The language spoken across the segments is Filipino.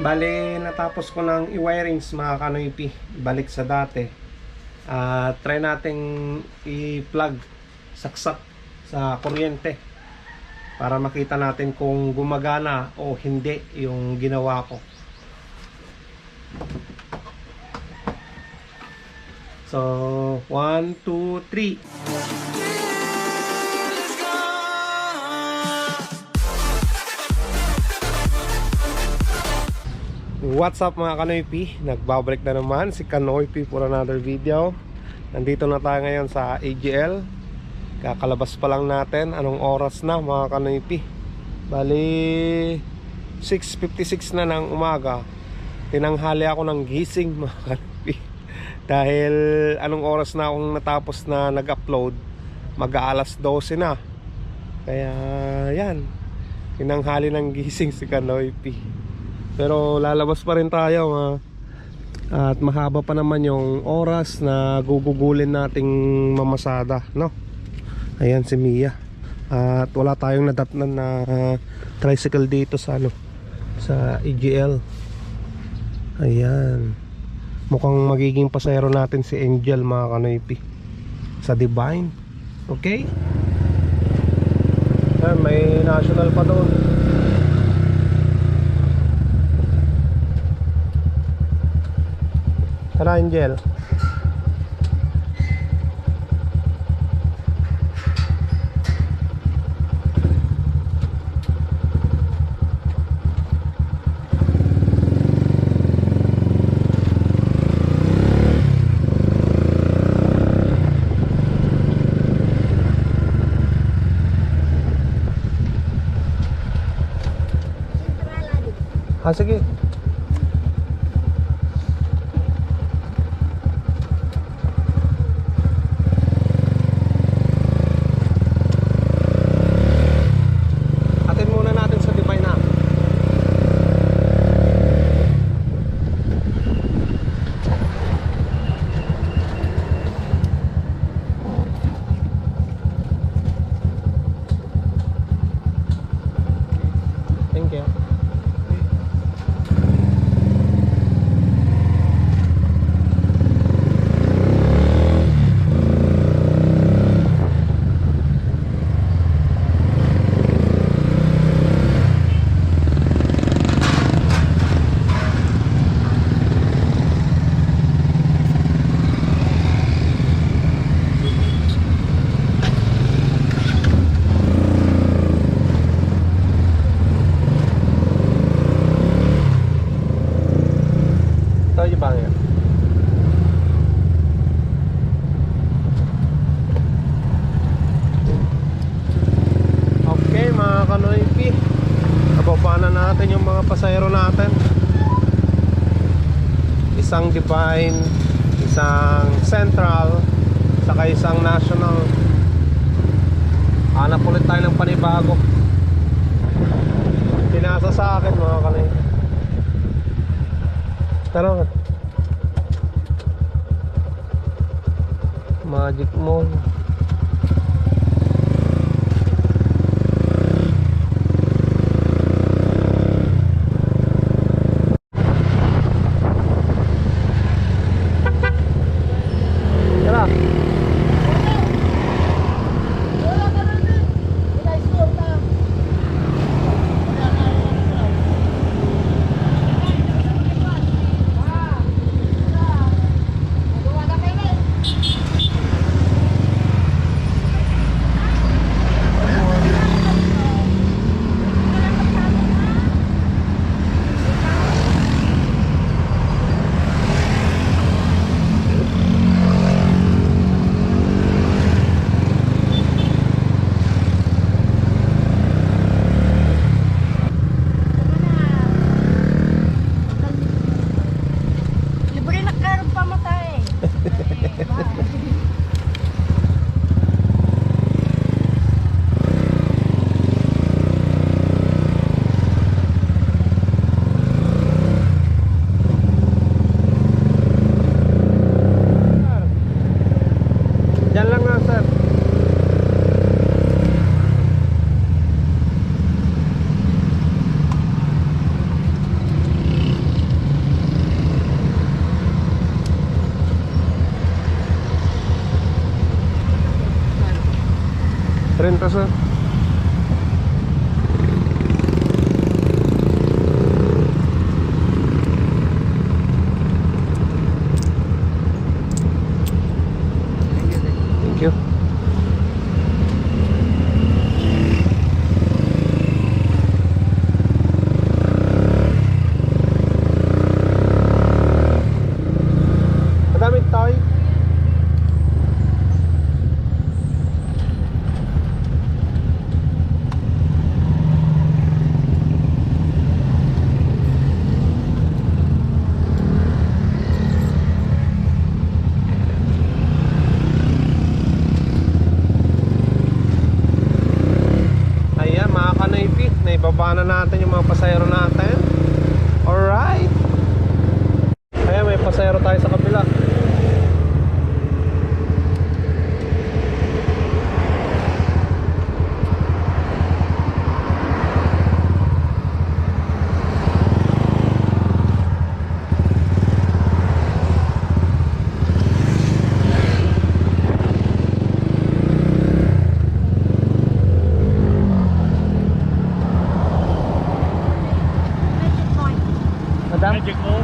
Bali, natapos ko ng i-wirings mga kanoypi. Balik sa dati. Ah, try nating i-plug saksak sa kuryente para makita natin kung gumagana o hindi yung ginawa ko. So, 1, 2, 3. What's up mga Kanoypi? Nagbabalik na naman si Kanoypi for another video. Nandito na tayo ngayon sa AGL Kakalabas pa lang natin. Anong oras na mga Kanoypi? Bali 6.56 na ng umaga. Tinanghali ako ng gising mga Kanoypi. Dahil anong oras na akong natapos na nag-upload? Mag-aalas 12 na. Kaya yan. Tinanghali ng gising si Kanoypi pero lalabas pa rin tayo ha? At mahaba pa naman yung oras na gugugulin nating mamasada no? Ayan si Mia At wala tayong nadatnan na ah, tricycle dito sa ano Sa EGL Ayan Mukhang magiging pasayro natin si Angel mga kanoypi Sa Divine Okay? Ayan, may national pa doon Tara Angel Ah sige Divine Isang Central Saka isang National. Hanap ulit tayo ng panibago. Pinasa sa akin mga kanoypi Tara. Magic Mall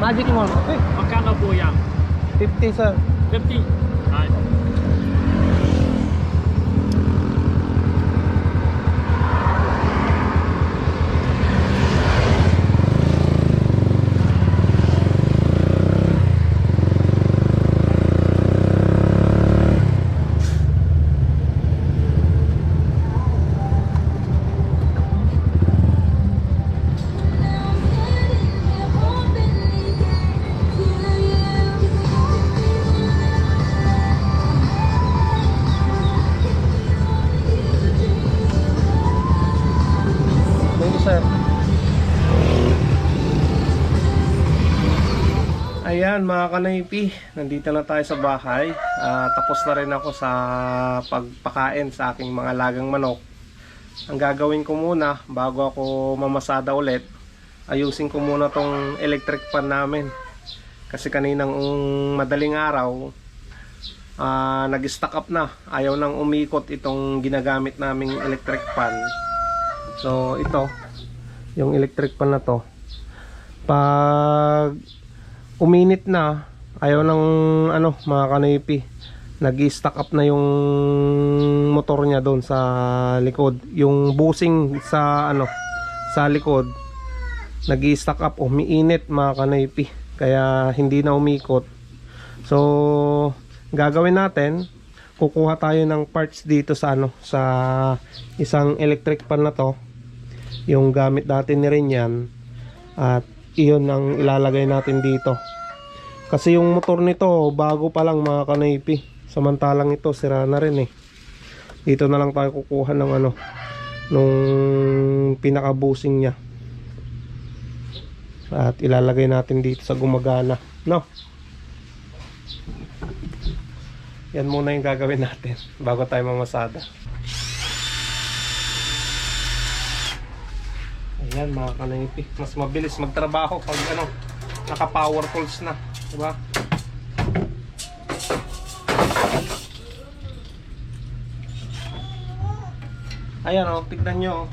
Magic Mall. Magkano po yan? 50 sir. 50. Ayan mga kanaypi, nandito na tayo sa bahay. Ah, tapos na rin ako sa pagpakain sa aking mga lagang manok. Ang gagawin ko muna bago ako mamasada ulit, ayusin ko muna tong electric fan namin. Kasi kaninang madaling araw, ah, nag-stock up na. Ayaw nang umikot itong ginagamit naming electric fan. So ito, yung electric pan na to. Pag uminit na, ayaw ng ano, mga kanipi. Nag-stack up na yung motor niya doon sa likod. Yung busing sa ano, sa likod nag-stack up, umiinit mga kanipi. Kaya hindi na umikot. So, gagawin natin, kukuha tayo ng parts dito sa ano, sa isang electric pan na to yung gamit natin ni rin yan at iyon ang ilalagay natin dito kasi yung motor nito bago pa lang mga kanaypi. Samantalang ito sira na rin eh. Dito na lang tayo kukuha ng ano nung pinakabusing niya. At ilalagay natin dito sa gumagana no? Yan muna yung gagawin natin bago tayo mamasada. Ayan mga kanaypi. Mas mabilis magtrabaho pag ano, naka power tools na. Diba? Ayan o, oh, tignan nyo. oh.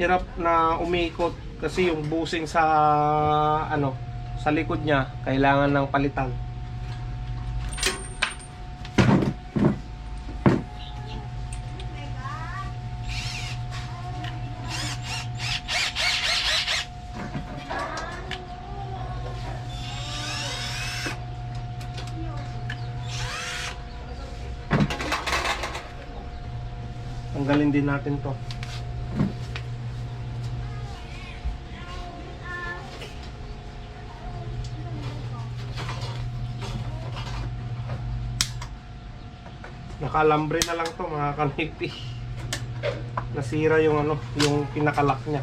Hirap na umikot kasi yung busing sa ano sa likod niya kailangan ng palitan. Tanggalin din natin to. Nakalambre na lang to mga kanipi. Nasira yung ano, yung pinakalak niya.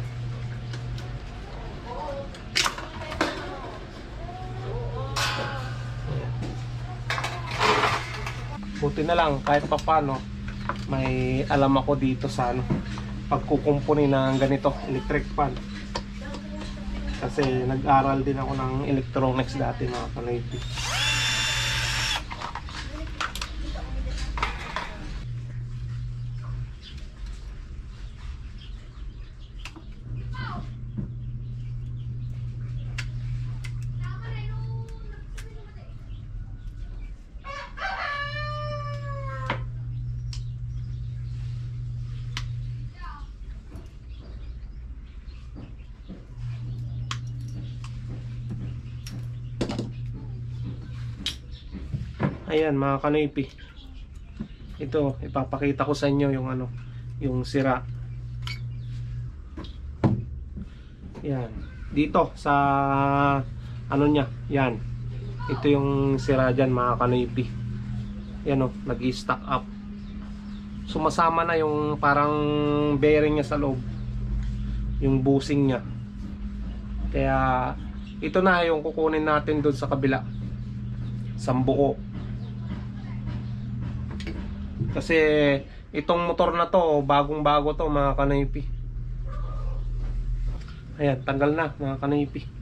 Buti na lang kahit papano may alam ako dito sa ano pagkukumpuni ng ganito electric fan. Kasi nag-aral din ako ng electronics dati mga kanipi Ayan mga kanipi. Ito, ipapakita ko sa inyo yung ano, yung sira. Yan. Dito sa ano niya, yan. Ito yung sira dyan mga kanipi. Yan o, nag-stack up. Sumasama na yung parang bearing niya sa loob. Yung busing niya. Kaya ito na yung kukunin natin doon sa kabila. Sambuko. Kasi itong motor na to, bagong bago to mga kanaypi. Ayan, tanggal na mga kanaypi.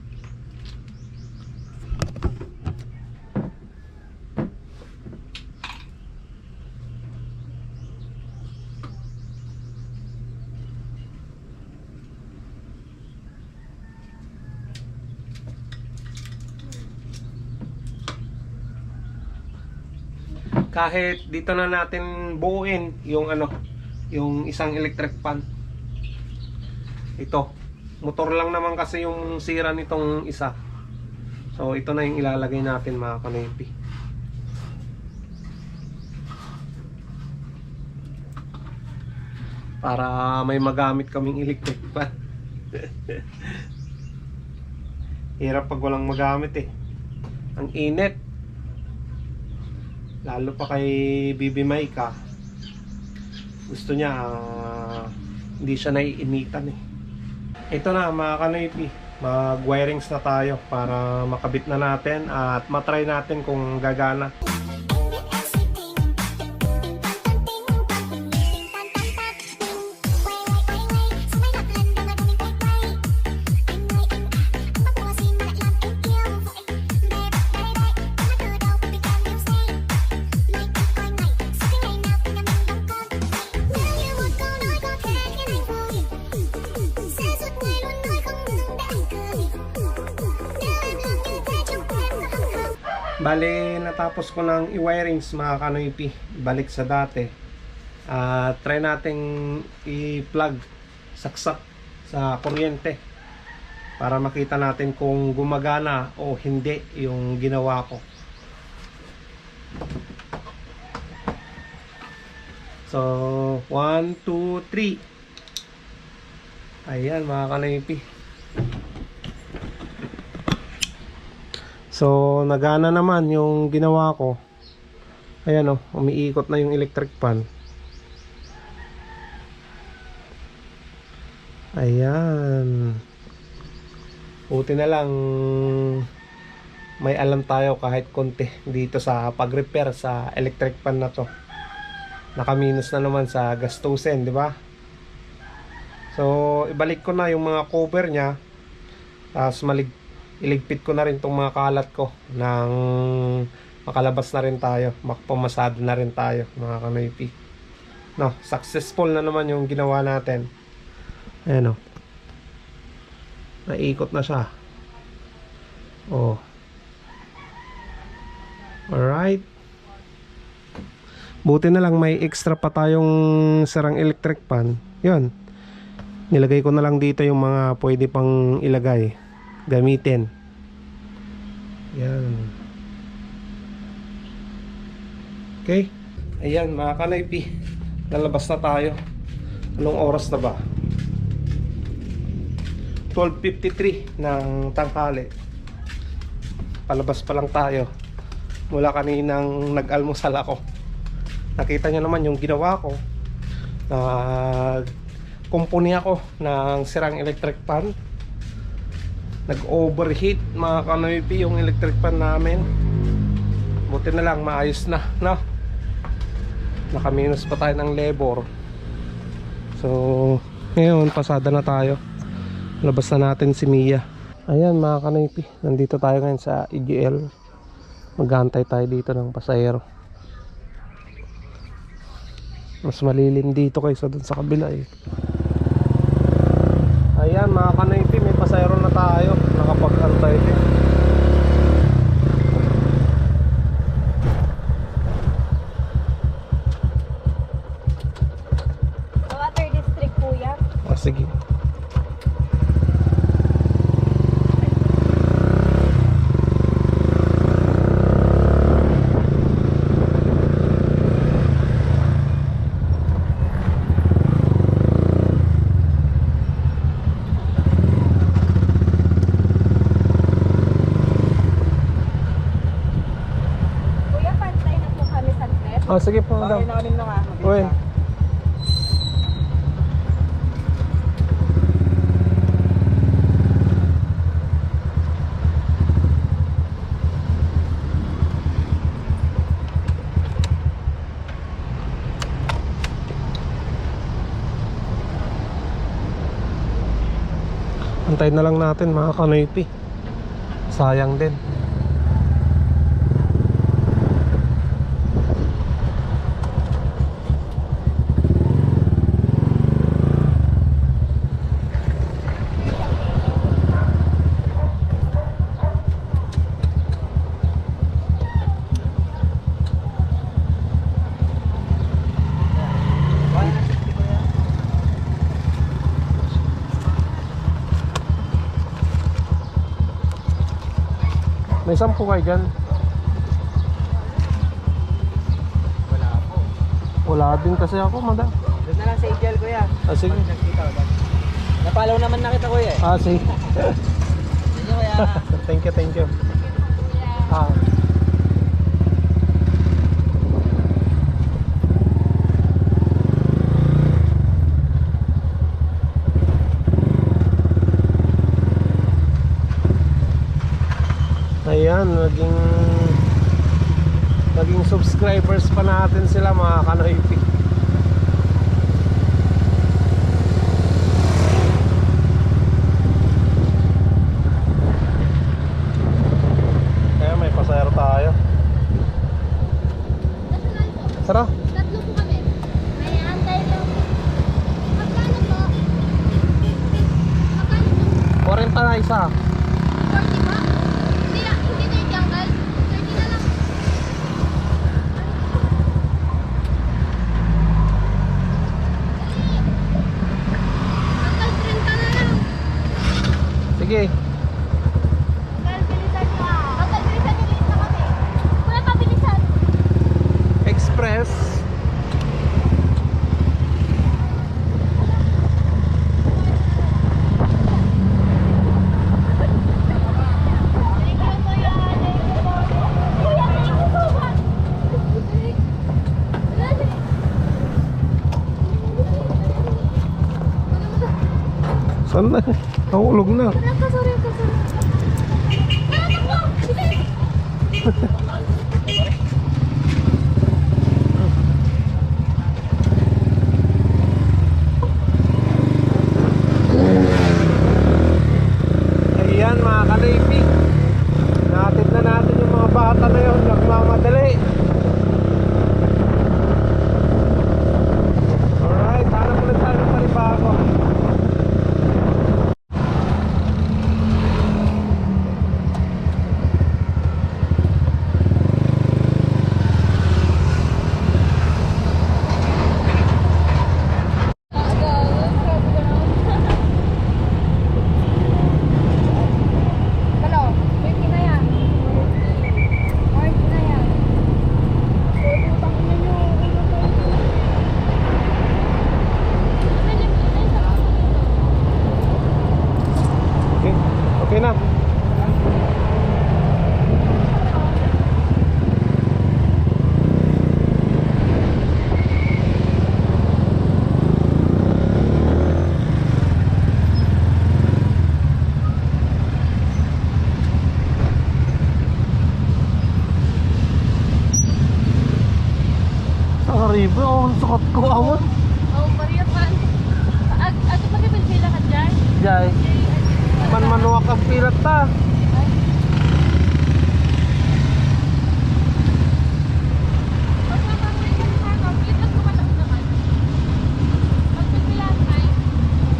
Kahit dito na natin buuin yung ano yung isang electric fan. Ito motor lang naman kasi yung sira nitong isa. So ito na yung ilalagay natin mga kanipi para may magamit kaming electric fan. Hirap pag walang magamit eh. Ang init lalo pa kay Bibi Maika. Gusto niya ah, hindi siya naiinitan eh. Ito na mga kanipi mag wirings na tayo para makabit na natin at matry natin kung gagana Bale, natapos ko ng i-wirings mga kanoypi, balik sa dati. At try nating i-plug saksak sa kuryente para makita natin kung gumagana o hindi yung ginawa ko. So, 1, 2, 3. Ayan mga kanoypi. So, nagana naman yung ginawa ko. Ayan o, umiikot na yung electric fan. Ayan. Buti na lang may alam tayo kahit konti dito sa pag-repair sa electric fan na to. Nakaminus na naman sa gastusin, di ba? So, ibalik ko na yung mga cover niya. Tapos malig iligpit ko na rin tong mga kalat ko nang makalabas na rin tayo makapamasado na rin tayo mga kanoypi. No, successful na naman yung ginawa natin. Ayan o naikot na siya. Oh. Alright. Buti na lang may extra pa tayong sarang electric pan. Yun. Nilagay ko na lang dito yung mga pwede pang ilagay gamitin. Yan. Okay. Ayan mga kanaypi. Lalabas na tayo. Anong oras na ba? 12.53 ng tanghali. Palabas pa lang tayo. Mula kaninang nag-almusal ako. Nakita nyo naman yung ginawa ko. Nag kumpuni ako ng sirang electric pan nag-overheat mga kanoypi yung electric fan namin. Buti na lang maayos na no? nakaminus pa tayo ng labor. So ngayon pasada na tayo. Labas na natin si Mia. Ayan mga kanoypi nandito tayo ngayon sa EGL magantay tayo dito ng pasahero. Mas malilim dito kaysa dun sa kabila eh. Ayan mga kanaypi, may pasayro na tayo. Nakapag-antay din. Water District po yan. O sige. Ah, sige po, madam. Okay na kami lang ha. Uy. Antayin na lang natin mga kanoypi. Sayang din. May sampu kayo dyan? Wala po. Wala din kasi ako, madam. Doon na lang sa AGL kuya. Ah, sige. Napalaw naman na kita kuya eh. Ah, sige. Sige kuya. thank you, thank you. Ah. Ayan, naging naging subscribers pa natin sila mga kanoypi. Kaya may pasayro tayo. Tara. Tatlo po kami. May antay lang. Magkano po? Magkano po? 40 na isa. 40 ba? Hindi na, hindi na yung jungle. 30 na lang. Uncle, 30 na lang. Sige. Uncle, bilisan ka. Uncle, bilisan niyo, bilis na kami. Kuya, pabilisan. Express. Thank you, kuya. Thank you po. Kuya, thank you so much. Saan na? Nahulog na. Sorry ako, sorry ako, sorry. Ano po? Bilis. Ayan mga kanaypi. Natid na natin yung mga bata na yun. Nagmamadali. Alright, hanap ulit tayo ng panibago. Ano? 20 na yan. 40 na yan. Putang ina nyo. Okay, okay na. Nakaribo ako ang sukot ko awon. Oh, pariya pa. Ag, ato pa kipil-pila ka dyan? Jai. Man manuwak ang pilat ta.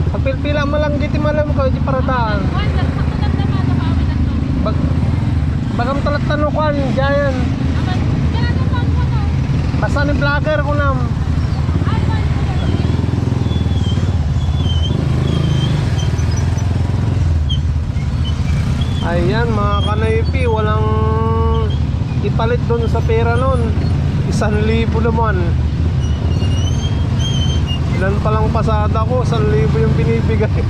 Pagpilpila mo lang dito malam ko di paradaan. Bag bagam talat tanukan jayan. Basta ni vlogger ko nam. Ayan mga kanaypi, walang ipalit doon sa pera noon. Isang libo naman. Ilan pa lang pasada ko, isang libo yung binibigay.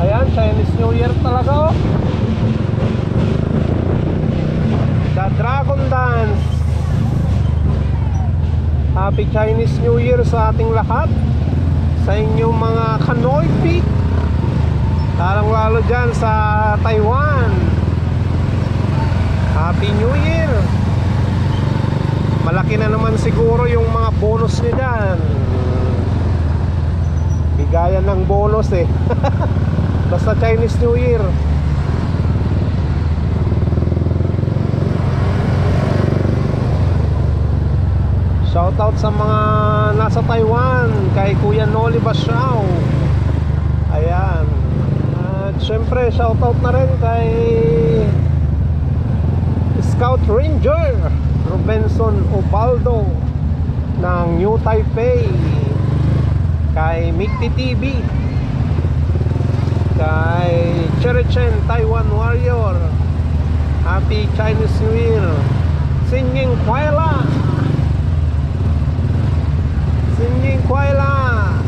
Ayan, Chinese New Year talaga oh. Dragon Dance. Happy Chinese New Year sa ating lahat. Sa inyong mga kanoypi. Lalong lalo dyan sa Taiwan. Happy New Year. Malaki na naman siguro yung mga bonus nyo dyan. Bigayan ng bonus eh. Basta Chinese New Year. Shoutout sa mga nasa Taiwan kay Kuya Noli Basiao. Ayan. At syempre shoutout na rin kay Scout Ranger Robinson Obaldo ng New Taipei kay Mikti TV kay Cherichen Taiwan Warrior Happy Chinese New Year Singing Kuala Singing Kuala